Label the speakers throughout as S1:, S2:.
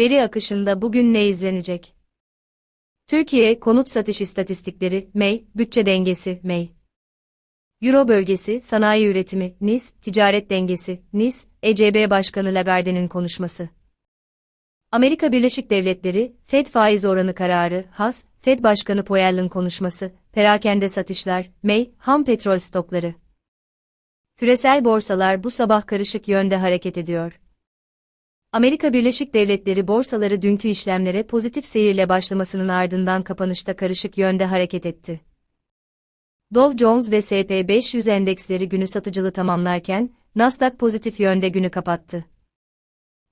S1: Veri akışında bugün ne izlenecek? Türkiye konut satış istatistikleri MEY, bütçe dengesi MEY. Euro bölgesi, sanayi üretimi, NIS, ticaret dengesi, NIS, ECB Başkanı Lagarde'nin konuşması. Amerika Birleşik Devletleri, Fed faiz oranı kararı, HAS, Fed Başkanı Powell'ın konuşması, perakende satışlar, MEY, ham petrol stokları. Küresel borsalar bu sabah karışık yönde hareket ediyor. Amerika Birleşik Devletleri borsaları dünkü işlemlere pozitif seyirle başlamasının ardından kapanışta karışık yönde hareket etti. Dow Jones ve S&P 500 endeksleri günü satıcılı tamamlarken, Nasdaq pozitif yönde günü kapattı.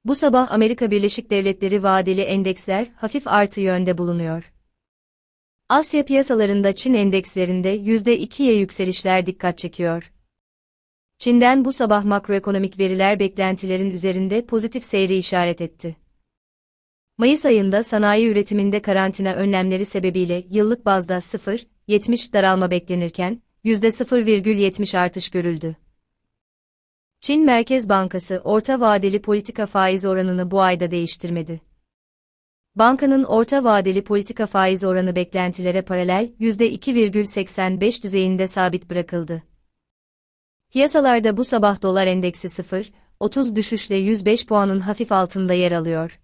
S1: Bu sabah Amerika Birleşik Devletleri vadeli endeksler hafif artı yönde bulunuyor. Asya piyasalarında Çin endekslerinde %2'ye yükselişler dikkat çekiyor. Çin'den bu sabah makroekonomik veriler beklentilerin üzerinde pozitif seyri işaret etti. Mayıs ayında sanayi üretiminde karantina önlemleri sebebiyle yıllık bazda 0,70 daralma beklenirken, %0,70 artış görüldü. Çin Merkez Bankası orta vadeli politika faiz oranını bu ayda değiştirmedi. Bankanın orta vadeli politika faiz oranı beklentilere paralel %2,85 düzeyinde sabit bırakıldı. Piyasalarda bu sabah dolar endeksi 0,30 düşüşle 105 puanın hafif altında yer alıyor.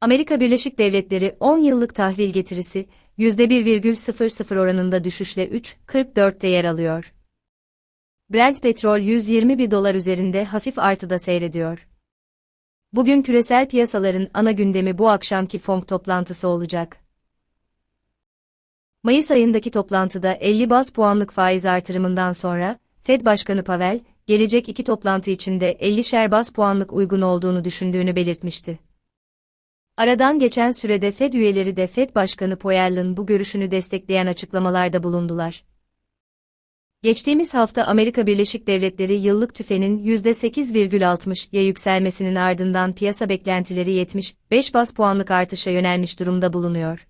S1: Amerika Birleşik Devletleri 10 yıllık tahvil getirisi %1,00 oranında düşüşle 3,44'te yer alıyor. Brent petrol 121 dolar üzerinde hafif artıda seyrediyor. Bugün küresel piyasaların ana gündemi bu akşamki FOMC toplantısı olacak. Mayıs ayındaki toplantıda 50 baz puanlık faiz artırımından sonra, Fed Başkanı Pavel, gelecek iki toplantı içinde 50'şer baz puanlık uygun olduğunu düşündüğünü belirtmişti. Aradan geçen sürede Fed üyeleri de Fed Başkanı Powell'ın bu görüşünü destekleyen açıklamalarda bulundular. Geçtiğimiz hafta Amerika Birleşik Devletleri yıllık tüfenin %8,60'ya yükselmesinin ardından piyasa beklentileri 75 bas puanlık artışa yönelmiş durumda bulunuyor.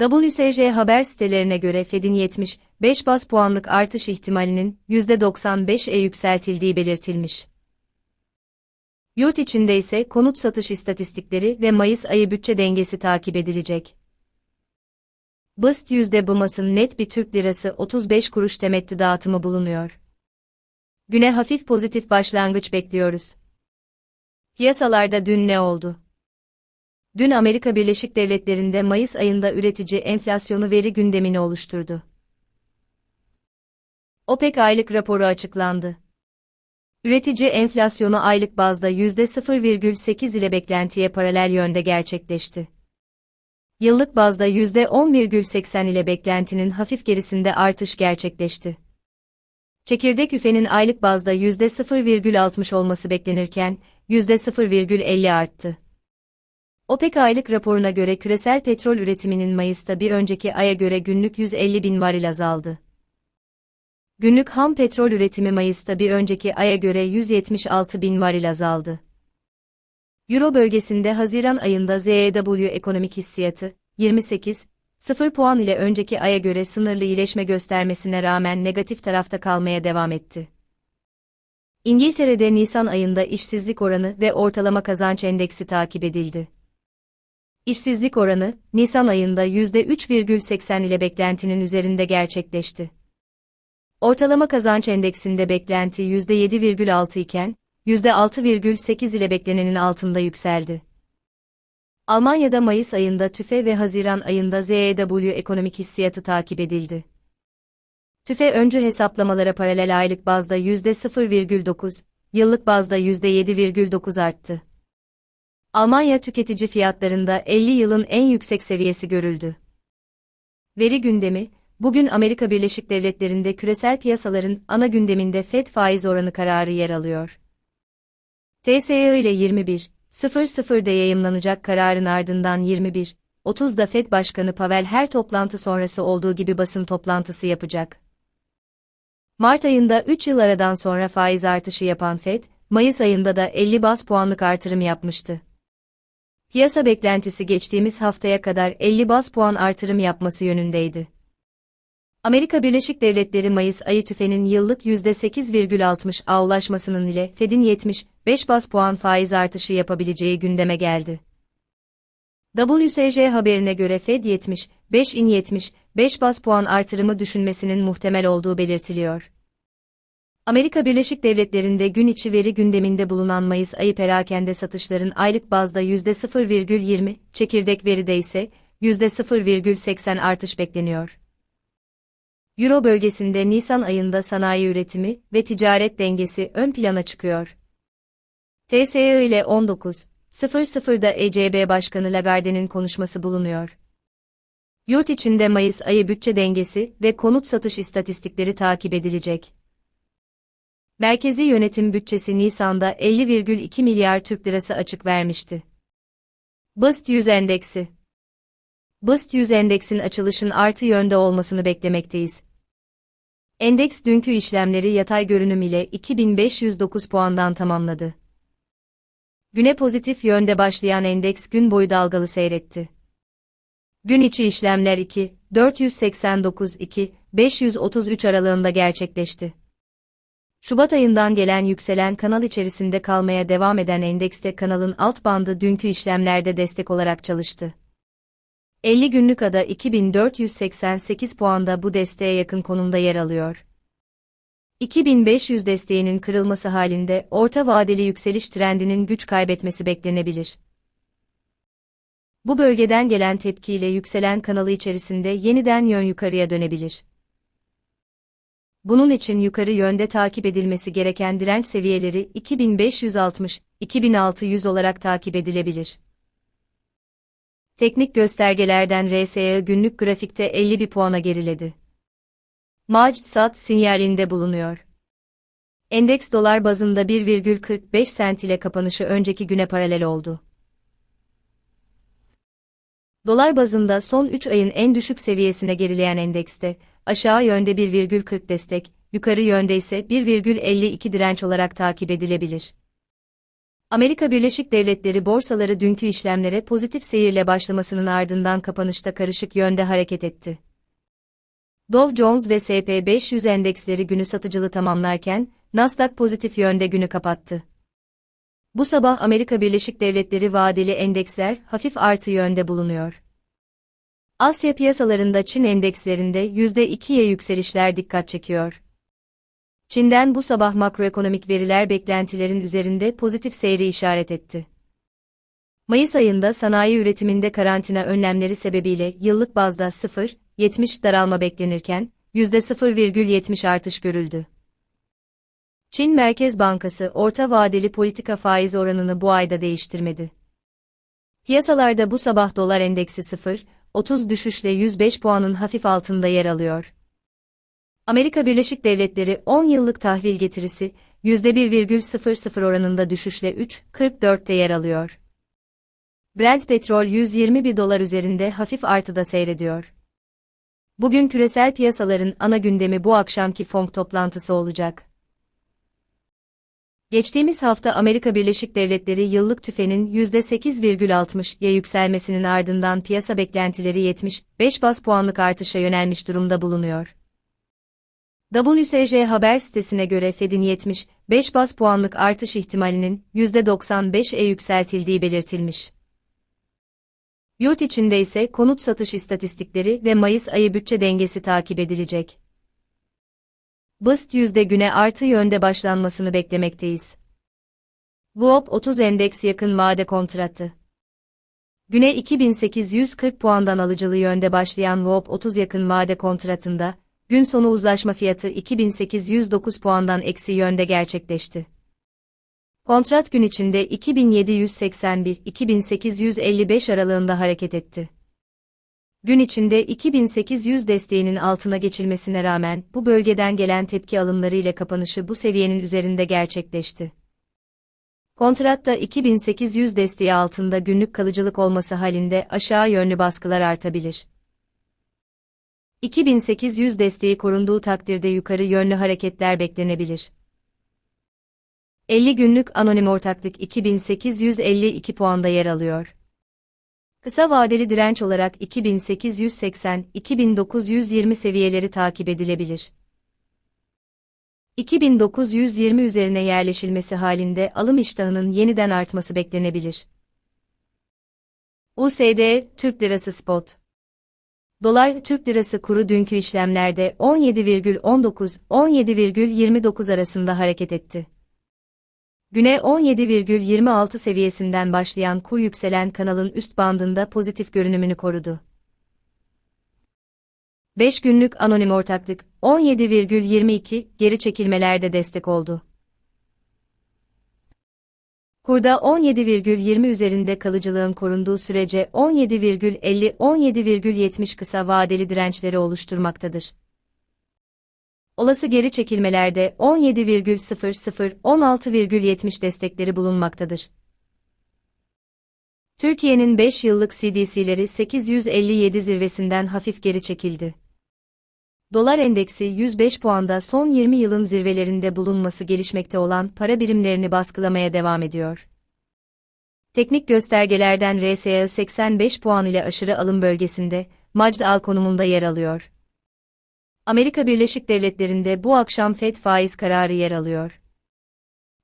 S1: WSJ haber sitelerine göre Fed'in 75 bas puanlık artış ihtimalinin %95'e yükseltildiği belirtilmiş. Yurt içinde ise konut satış istatistikleri ve Mayıs ayı bütçe dengesi takip edilecek. BIST yüzde BMAS'ın net bir Türk lirası 35 kuruş temettü dağıtımı bulunuyor. Güne hafif pozitif başlangıç bekliyoruz. Piyasalarda dün ne oldu? Dün Amerika Birleşik Devletleri'nde Mayıs ayında üretici enflasyonu veri gündemini oluşturdu. OPEC aylık raporu açıklandı. Üretici enflasyonu aylık bazda %0,8 ile beklentiye paralel yönde gerçekleşti. Yıllık bazda %10,80 ile beklentinin hafif gerisinde artış gerçekleşti. Çekirdek üfenin aylık bazda %0,60 olması beklenirken, %0,50 arttı. OPEC aylık raporuna göre küresel petrol üretiminin Mayıs'ta bir önceki aya göre günlük 150 bin varil azaldı. Günlük ham petrol üretimi Mayıs'ta bir önceki aya göre 176 bin varil azaldı. Euro bölgesinde Haziran ayında ZEW ekonomik hissiyatı, 28, 0 puan ile önceki aya göre sınırlı iyileşme göstermesine rağmen negatif tarafta kalmaya devam etti. İngiltere'de Nisan ayında işsizlik oranı ve ortalama kazanç endeksi takip edildi. İşsizlik oranı, Nisan ayında %3,80 ile beklentinin üzerinde gerçekleşti. Ortalama kazanç endeksinde beklenti %7,6 iken, %6,8 ile beklenenin altında yükseldi. Almanya'da Mayıs ayında TÜFE ve Haziran ayında ZEW ekonomik hissiyatı takip edildi. TÜFE öncü hesaplamalara paralel aylık bazda %0,9, yıllık bazda %7,9 arttı. Almanya tüketici fiyatlarında 50 yılın en yüksek seviyesi görüldü. Veri gündemi, bugün Amerika Birleşik Devletleri'nde küresel piyasaların ana gündeminde FED faiz oranı kararı yer alıyor. TSE ile 21, 00'da yayımlanacak kararın ardından 21, 30'da FED Başkanı Pavel her toplantı sonrası olduğu gibi basın toplantısı yapacak. Mart ayında 3 yıl aradan sonra faiz artışı yapan FED, Mayıs ayında da 50 bas puanlık artırım yapmıştı. Piyasa beklentisi geçtiğimiz haftaya kadar 50 bas puan artırım yapması yönündeydi. Amerika Birleşik Devletleri Mayıs ayı tüfenin yıllık %8,60'a ulaşmasının ile Fed'in 75 bas puan faiz artışı yapabileceği gündeme geldi. WSJ haberine göre Fed 75 in 75 bas puan artırımı düşünmesinin muhtemel olduğu belirtiliyor. Amerika Birleşik Devletleri'nde gün içi veri gündeminde bulunan Mayıs ayı perakende satışların aylık bazda %0,20, çekirdek veride ise %0,80 artış bekleniyor. Euro bölgesinde Nisan ayında sanayi üretimi ve ticaret dengesi ön plana çıkıyor. TSE ile 19.00'da ECB Başkanı Lagarde'nin konuşması bulunuyor. Yurt içinde Mayıs ayı bütçe dengesi ve konut satış istatistikleri takip edilecek. Merkezi yönetim bütçesi Nisan'da 50,2 milyar Türk lirası açık vermişti. BIST 100 endeksi BIST 100 endeksin açılışın artı yönde olmasını beklemekteyiz. Endeks dünkü işlemleri yatay görünüm ile 2509 puandan tamamladı. Güne pozitif yönde başlayan endeks gün boyu dalgalı seyretti. Gün içi işlemler 2, 489 2, 533 aralığında gerçekleşti. Şubat ayından gelen yükselen kanal içerisinde kalmaya devam eden endekste kanalın alt bandı dünkü işlemlerde destek olarak çalıştı. 50 günlük ada 2488 puanda bu desteğe yakın konumda yer alıyor. 2500 desteğinin kırılması halinde orta vadeli yükseliş trendinin güç kaybetmesi beklenebilir. Bu bölgeden gelen tepkiyle yükselen kanalı içerisinde yeniden yön yukarıya dönebilir. Bunun için yukarı yönde takip edilmesi gereken direnç seviyeleri 2560-2600 olarak takip edilebilir. Teknik göstergelerden RSI günlük grafikte 51 puana geriledi. Mac-Sat sinyalinde bulunuyor. Endeks dolar bazında 1,45 sent ile kapanışı önceki güne paralel oldu. Dolar bazında son 3 ayın en düşük seviyesine gerileyen endekste, aşağı yönde 1,40 destek, yukarı yönde ise 1,52 direnç olarak takip edilebilir. Amerika Birleşik Devletleri borsaları dünkü işlemlere pozitif seyirle başlamasının ardından kapanışta karışık yönde hareket etti. Dow Jones ve S&P 500 endeksleri günü satıcılı tamamlarken, Nasdaq pozitif yönde günü kapattı. Bu sabah Amerika Birleşik Devletleri vadeli endeksler hafif artı yönde bulunuyor. Asya piyasalarında Çin endekslerinde %2'ye yükselişler dikkat çekiyor. Çin'den bu sabah makroekonomik veriler beklentilerin üzerinde pozitif seyri işaret etti. Mayıs ayında sanayi üretiminde karantina önlemleri sebebiyle yıllık bazda 0,70 daralma beklenirken, %0,70 artış görüldü. Çin Merkez Bankası orta vadeli politika faiz oranını bu ayda değiştirmedi. Piyasalarda bu sabah dolar endeksi 0,30 düşüşle 105 puanın hafif altında yer alıyor. Amerika Birleşik Devletleri 10 yıllık tahvil getirisi %1,00 oranında düşüşle 3,44'te yer alıyor. Brent petrol 121 dolar üzerinde hafif artıda seyrediyor. Bugün küresel piyasaların ana gündemi bu akşamki FOMC toplantısı olacak. Geçtiğimiz hafta Amerika Birleşik Devletleri yıllık tüfenin %8,60'ya yükselmesinin ardından piyasa beklentileri 75 bas puanlık artışa yönelmiş durumda bulunuyor. WSJ haber sitesine göre Fed'in 75 bas puanlık artış ihtimalinin %95'e yükseltildiği belirtilmiş. Yurt içinde ise konut satış istatistikleri ve Mayıs ayı bütçe dengesi takip edilecek. BIST yüzde güne artı yönde başlanmasını beklemekteyiz. VOP 30 endeks yakın vade kontratı. Güne 2840 puandan alıcılı yönde başlayan VOP 30 yakın vade kontratında, gün sonu uzlaşma fiyatı 2809 puandan eksi yönde gerçekleşti. Kontrat gün içinde 2781-2855 aralığında hareket etti. Gün içinde 2800 desteğinin altına geçilmesine rağmen bu bölgeden gelen tepki alımları ile kapanışı bu seviyenin üzerinde gerçekleşti. Kontratta 2800 desteği altında günlük kalıcılık olması halinde aşağı yönlü baskılar artabilir. 2800 desteği korunduğu takdirde yukarı yönlü hareketler beklenebilir. 50 günlük anonim ortaklık 2852 puanda yer alıyor. Kısa vadeli direnç olarak 2880-2920 seviyeleri takip edilebilir. 2920 üzerine yerleşilmesi halinde alım iştahının yeniden artması beklenebilir. USD Türk Lirası Spot Dolar Türk Lirası kuru dünkü işlemlerde 17,19-17,29 arasında hareket etti. Güne 17,26 seviyesinden başlayan kur yükselen kanalın üst bandında pozitif görünümünü korudu. 5 günlük anonim ortaklık 17,22 geri çekilmelerde destek oldu. Kurda 17,20 üzerinde kalıcılığın korunduğu sürece 17,50-17,70 kısa vadeli dirençleri oluşturmaktadır. Olası geri çekilmelerde 17,00-16,70 destekleri bulunmaktadır. Türkiye'nin 5 yıllık CDC'leri 857 zirvesinden hafif geri çekildi. Dolar endeksi 105 puanda son 20 yılın zirvelerinde bulunması gelişmekte olan para birimlerini baskılamaya devam ediyor. Teknik göstergelerden RSI 85 puan ile aşırı alım bölgesinde, Majd al konumunda yer alıyor. Amerika Birleşik Devletleri'nde bu akşam FED faiz kararı yer alıyor.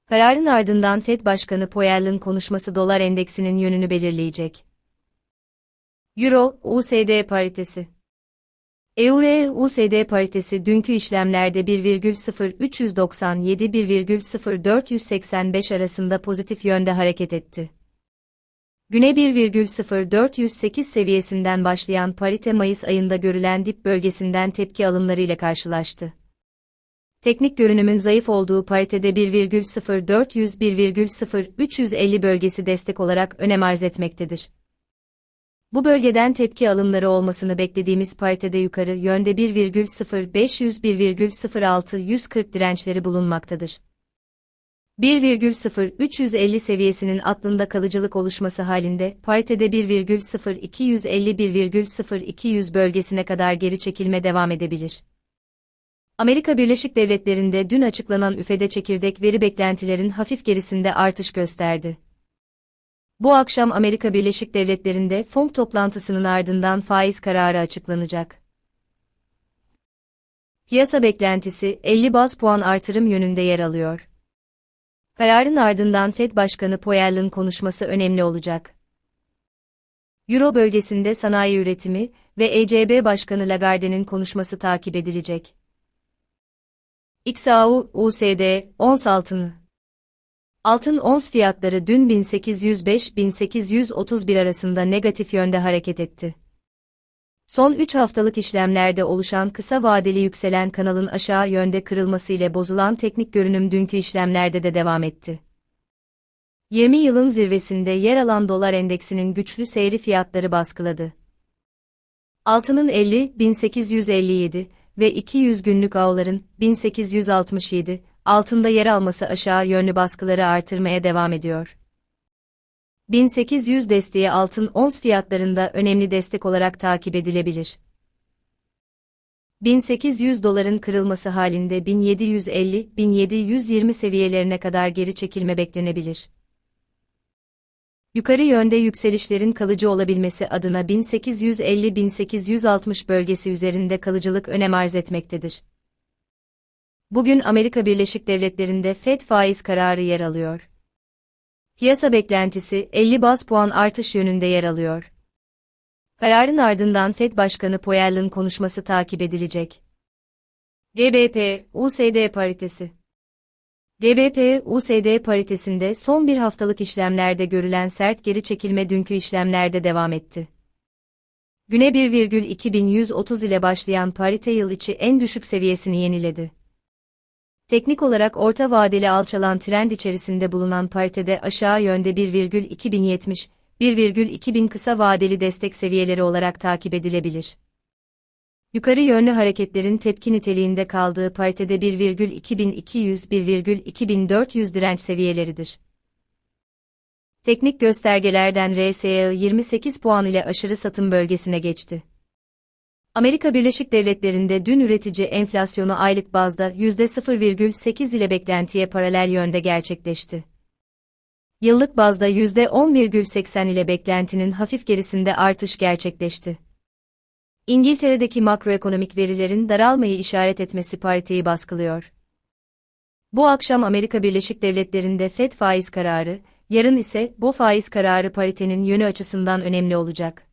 S1: Kararın ardından FED Başkanı Powell'ın konuşması dolar endeksinin yönünü belirleyecek. Euro, USD paritesi Euro-USD paritesi dünkü işlemlerde 1,0397-1,0485 arasında pozitif yönde hareket etti. Güne 1,0408 seviyesinden başlayan parite Mayıs ayında görülen dip bölgesinden tepki alımlarıyla karşılaştı. Teknik görünümün zayıf olduğu paritede 1,0400-1,0350 bölgesi destek olarak önem arz etmektedir. Bu bölgeden tepki alımları olmasını beklediğimiz paritede yukarı yönde 1,0500-1,0640 dirençleri bulunmaktadır. 1,0350 seviyesinin aklında kalıcılık oluşması halinde paritede 1,0250-1,0200 bölgesine kadar geri çekilme devam edebilir. Amerika Birleşik Devletleri'nde dün açıklanan üfede çekirdek veri beklentilerin hafif gerisinde artış gösterdi. Bu akşam Amerika Birleşik Devletleri'nde FOMC toplantısının ardından faiz kararı açıklanacak. Piyasa beklentisi 50 baz puan artırım yönünde yer alıyor. Kararın ardından Fed Başkanı Powell'ın konuşması önemli olacak. Euro bölgesinde sanayi üretimi ve ECB Başkanı Lagarde'nin konuşması takip edilecek. XAU, USD, ons altını. Altın ons fiyatları dün 1805-1831 arasında negatif yönde hareket etti. Son 3 haftalık işlemlerde oluşan kısa vadeli yükselen kanalın aşağı yönde kırılması ile bozulan teknik görünüm dünkü işlemlerde de devam etti. 20 yılın zirvesinde yer alan dolar endeksinin güçlü seyri fiyatları baskıladı. Altının 50, 1857 ve 200 günlük ağların 1867 altında yer alması aşağı yönlü baskıları artırmaya devam ediyor. 1800 desteği altın ons fiyatlarında önemli destek olarak takip edilebilir. 1800 doların kırılması halinde 1750-1720 seviyelerine kadar geri çekilme beklenebilir. Yukarı yönde yükselişlerin kalıcı olabilmesi adına 1850-1860 bölgesi üzerinde kalıcılık önem arz etmektedir. Bugün Amerika Birleşik Devletleri'nde FED faiz kararı yer alıyor. Piyasa beklentisi 50 baz puan artış yönünde yer alıyor. Kararın ardından Fed Başkanı Powell'ın konuşması takip edilecek. GBP, USD paritesi GBP, USD paritesinde son bir haftalık işlemlerde görülen sert geri çekilme dünkü işlemlerde devam etti. Güne 1,2130 ile başlayan parite yıl içi en düşük seviyesini yeniledi. Teknik olarak orta vadeli alçalan trend içerisinde bulunan paritede aşağı yönde 1,2070, 1,2000 kısa vadeli destek seviyeleri olarak takip edilebilir. Yukarı yönlü hareketlerin tepki niteliğinde kaldığı paritede 1,2200-1,2400 direnç seviyeleridir. Teknik göstergelerden RSI 28 puan ile aşırı satım bölgesine geçti. Amerika Birleşik Devletleri'nde dün üretici enflasyonu aylık bazda %0,8 ile beklentiye paralel yönde gerçekleşti. Yıllık bazda %10,80 ile beklentinin hafif gerisinde artış gerçekleşti. İngiltere'deki makroekonomik verilerin daralmayı işaret etmesi pariteyi baskılıyor. Bu akşam Amerika Birleşik Devletleri'nde FED faiz kararı, yarın ise bu faiz kararı paritenin yönü açısından önemli olacak.